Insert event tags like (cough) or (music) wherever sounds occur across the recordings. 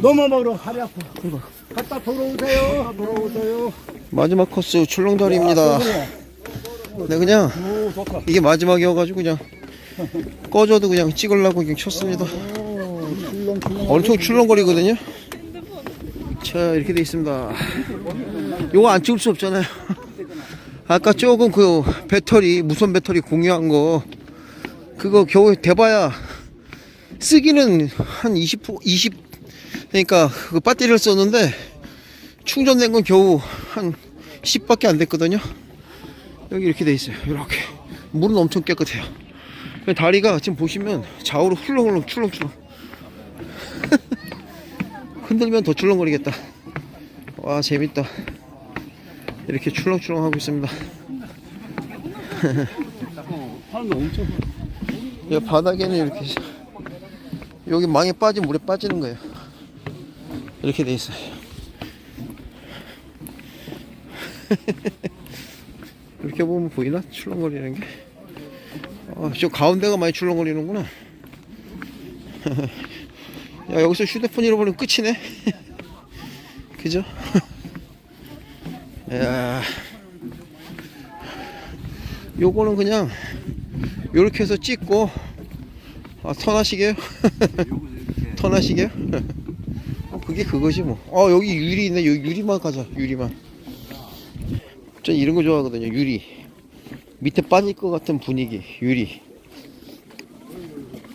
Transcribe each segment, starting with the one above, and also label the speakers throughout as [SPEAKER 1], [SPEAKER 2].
[SPEAKER 1] 너무 멀어 다리 아파 갔다 돌아오세요 돌아오세요
[SPEAKER 2] 마지막 코스 출렁다리입니다. 네, 그냥
[SPEAKER 1] 오 좋다
[SPEAKER 2] 이게 마지막이어가지고 그냥 꺼져도 그냥 찍으려고 그냥 쳤습니다.
[SPEAKER 1] 출렁 출렁
[SPEAKER 2] 엄청 출렁거리거든요. 자, 이렇게 돼 있습니다. 요거 안 찍을 수 없잖아요. 아까 조금 그 배터리, 무선 배터리 공유한 거, 그거 겨우 대봐야 쓰기는 한 20, 20, 그러니까 그 배터리를 썼는데 충전된 건 겨우 한 10밖에 안 됐거든요. 여기 이렇게 돼 있어요. 이렇게. 물은 엄청 깨끗해요. 다리가 지금 보시면 좌우로 훌렁훌렁 출렁출렁. (laughs) 흔들면 더 출렁거리겠다. 와 재밌다. 이렇게 출렁출렁 하고 있습니다. (laughs) 이 바닥에는 이렇게 여기 망에 빠진 물에 빠지는 거예요. 이렇게 돼 있어요. (laughs) 이렇게 보면 보이나? 출렁거리는 게. 아, 저 가운데가 많이 출렁거리는구나. (laughs) 야, 여기서 휴대폰 잃어버리면 끝이네. (laughs) 그죠? 야. 요거는 그냥 요렇게 해서 찍고 아 턴하시게요? 턴하시게요? 어, 그게 그거지 뭐. 어 여기 유리 있네. 여기 유리만 가자. 유리만. 전 이런 거 좋아하거든요. 유리. 밑에 빠질 것 같은 분위기. 유리.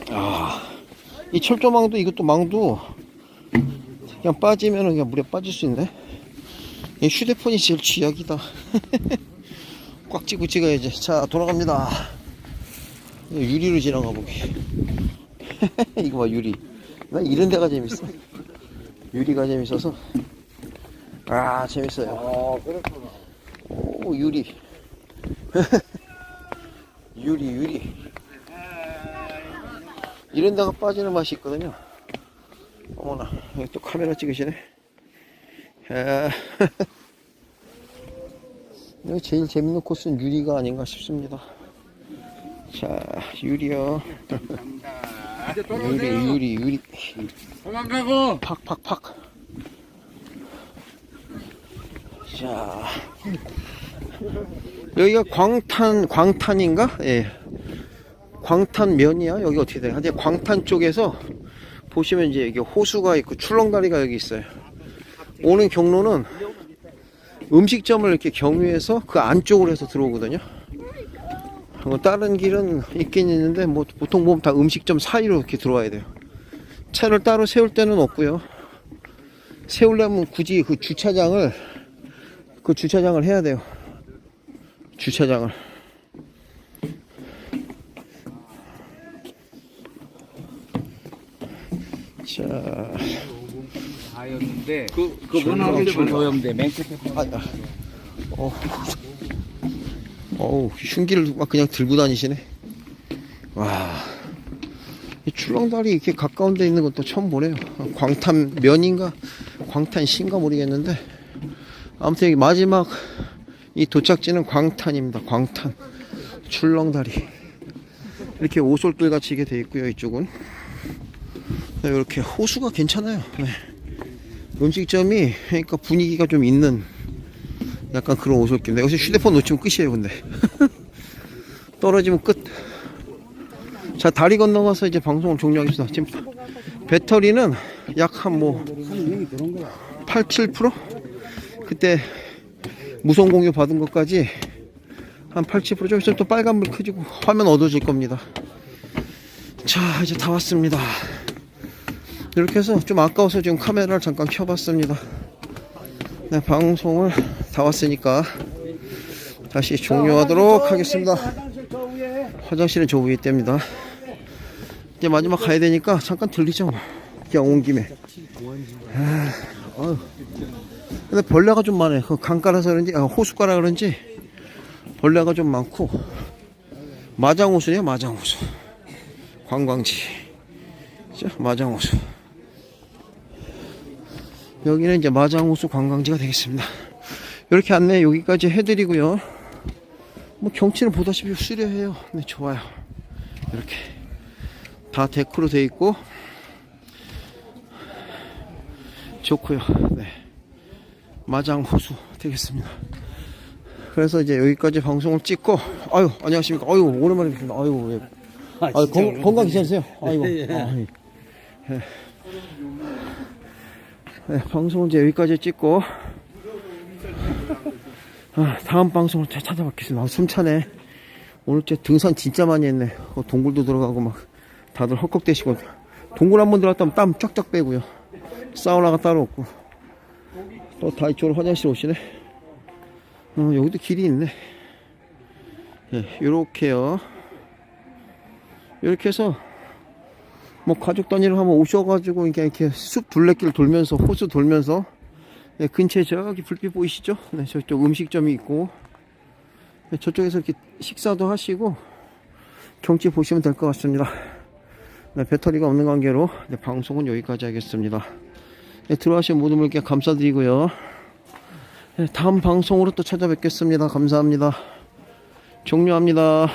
[SPEAKER 2] 아. 이 철조망도 이것도 망도 그냥 빠지면 그냥 물에 빠질 수 있네. 이 휴대폰이 제일 쥐약이다. (laughs) 꽉 찌고 찍어야지. 자 돌아갑니다. 유리로 지나가 보기. (laughs) 이거 봐 유리. 나 이런 데가 재밌어. 유리가 재밌어서. 아 재밌어요.
[SPEAKER 1] 아 그렇구나
[SPEAKER 2] 오 유리. (laughs) 유리 유리. 이런 데가 빠지는 맛이 있거든요. 어머나 여기 또 카메라 찍으시네. 아, (laughs) 여기 제일 재밌는 코스는 유리가 아닌가 싶습니다. 자 유리요. 유리 유리 유리
[SPEAKER 1] 도망가고
[SPEAKER 2] 팍팍팍. 자 여기가 광탄 광탄인가? 예. 광탄면이야 여기 어떻게 돼? 하여튼 광탄 쪽에서 보시면 이제 여기 호수가 있고 출렁다리가 여기 있어요. 오는 경로는 음식점을 이렇게 경유해서 그 안쪽으로 해서 들어오거든요. 뭐 다른 길은 있긴 있는데 뭐 보통 보면 다 음식점 사이로 이렇게 들어와야 돼요. 차를 따로 세울 데는 없고요. 세우려면 굳이 그 주차장을 그 주차장을 해야 돼요. 주차장을. 자,
[SPEAKER 3] 다였는데
[SPEAKER 1] 그
[SPEAKER 3] 그분하고
[SPEAKER 1] 그분하고
[SPEAKER 3] 오염돼 맨 끝에
[SPEAKER 2] 아, 아. 어, 어우, 흉기를 막 그냥 들고 다니시네. 와, 이 출렁다리 이렇게 가까운 데 있는 것도 처음 보네요. 광탄면인가, 광탄신가 모르겠는데, 아무튼 마지막 이 도착지는 광탄입니다. 광탄. 출렁다리. 이렇게 오솔길 같이 이게 돼 있고요, 이쪽은. 네, 이렇게 호수가 괜찮아요. 네. 음식점이 그러니까 분위기가 좀 있는 약간 그런 오솔길인데 여기서 휴대폰 놓치면 끝이에요 근데 (laughs) 떨어지면 끝. 자 다리 건너가서 이제 방송을 종료하겠습니다. 지금 배터리는 약 한 뭐 8, 7% 그때 무선 공유 받은 것까지 한 8, 7%좀 있으면 또 빨간불 켜지고 화면 어두워질 겁니다. 자 이제 다 왔습니다. 이렇게 해서 좀 아까워서 지금 카메라를 잠깐 켜봤습니다. 네, 방송을 다 왔으니까 다시 종료하도록 하겠습니다. 화장실은 저 위에 있답니다. 이제 마지막 가야 되니까 잠깐 들리죠. 뭐. 그냥 온 김에. 아. 근데 벌레가 좀 많아요. 그 강가라서 그런지, 아, 호숫가라 그런지 벌레가 좀 많고 마장호수네요. 마장호수. 관광지. 자, 마장호수. 여기는 이제 마장호수 관광지가 되겠습니다. 이렇게 안내 여기까지 해드리고요. 뭐 경치는 보다시피 수려해요. 네, 좋아요. 이렇게 다 데크로 돼 있고 좋고요. 네. 마장 호수 되겠습니다. 그래서 이제 여기까지 방송을 찍고, 아유, 안녕하십니까. 아유, 오랜만에 뵙습니다. 아유, 예.
[SPEAKER 1] 아, 진짜
[SPEAKER 2] 건. 건강 괜찮으세요? 아이고.
[SPEAKER 1] 예, 예.
[SPEAKER 2] 아, 예. 예. 네, 방송을 이제 여기까지 찍고, 아, 다음 방송을 잘 찾아뵙겠습니다. 아, 숨차네. 오늘 저 등산 진짜 많이 했네. 어, 동굴도 들어가고 막 다들 헉헉대시고 동굴 한 번 들어갔다면 땀 쫙쫙 빼고요. 사우나가 따로 없고 또 다 이쪽으로 화장실 오시네. 어, 여기도 길이 있네. 예, 요렇게요. 이렇게 해서 뭐 가족 단위로 한번 오셔가지고 이렇게, 숲 둘레길 돌면서 호수 돌면서 예, 근처에 저기 불빛 보이시죠? 네, 저쪽 음식점이 있고 네, 저쪽에서 이렇게 식사도 하시고 경치 보시면 될 것 같습니다. 네, 배터리가 없는 관계로 네, 방송은 여기까지 하겠습니다. 네, 들어와주신 모든 분께 감사드리고요. 네, 다음 방송으로 또 찾아뵙겠습니다. 감사합니다. 종료합니다.